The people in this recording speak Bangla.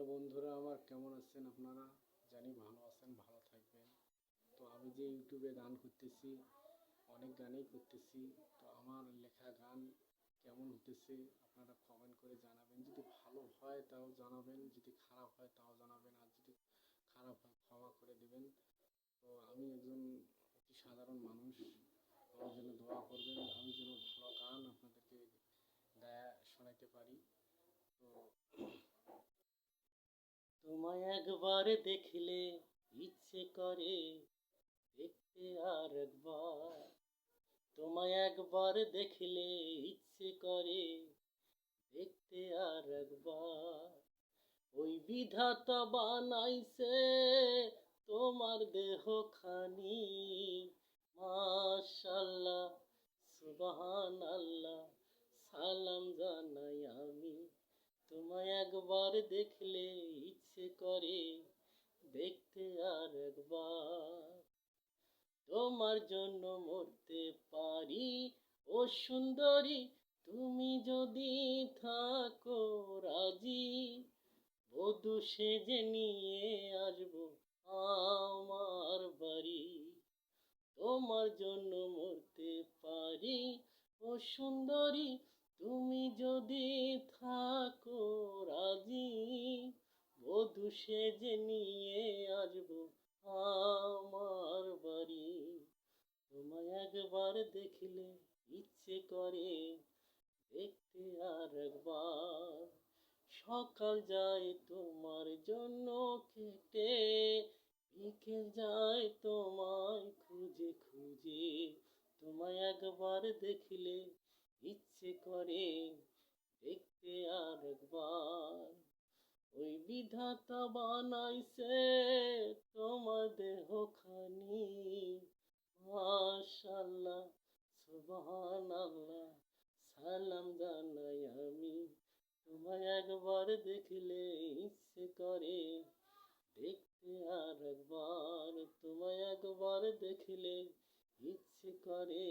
হ্যালো বন্ধুরা, আমার কেমন আছেন আপনারা? জানি ভালো আছেন, ভালো থাকবেন। তো আমি যে ইউটিউবে গান করতেছি, অনেক গানই করতেছি, তো আমার লেখা গান কেমন হতেছে আপনারা কমেন্ট করে জানাবেন। যদি ভালো হয় তাও জানাবেন, যদি খারাপ হয় তাও জানাবেন, আর যদি খারাপ হয় ক্ষমা করে দেবেন। তো আমি একজন অতি সাধারণ মানুষ, আমার জন্য দোয়া করবেন, আমি যেন ভালো গান আপনাদেরকে গায়ে শোনাইতে পারি। তো তোমায় একবার দেখলে ইচ্ছে করে, দেখতে আর একবার। তোমায় একবার দেখলে ইচ্ছে করে, দেখতে আর একবার। ওই বিধাতা বানাইছে তোমার দেহ খানি মাশাল্লাহ সুবহান আল্লাহ সালাম জানাই আমি। তোমায় একবার দেখলে ইচ্ছে করে দেখতে আর একবার। তোমার জন্য মরতে পারি, ও সুন্দরী, তুমি যদি থাকো রাজি, বধূ সেজে নিয়ে আসব আমার বাড়ি। তোমার জন্য মরতে পারি, ও সুন্দরী, তুমি যদি থাকো সেজে নিয়ে আসব আমার বাড়ি। তোমায় একবার দেখলে ইচ্ছে করে, দেখতে আর একবার। সকাল যায় তোমার জন্য কেটে বিকেল যায় তোমায় খুঁজে খুঁজে। তোমায় একবার দেখলে ইচ্ছে করে, দেখতে আর একবার। বিধাতা বানাইছে তোমার দেহ খানি মাশাল্লাহ সুবহান আল্লাহ সালাম জানাই আমি। তোমায় একবার দেখলে ইচ্ছে করে, দেখতে আর একবার। তোমায় একবার দেখলে ইচ্ছে করে।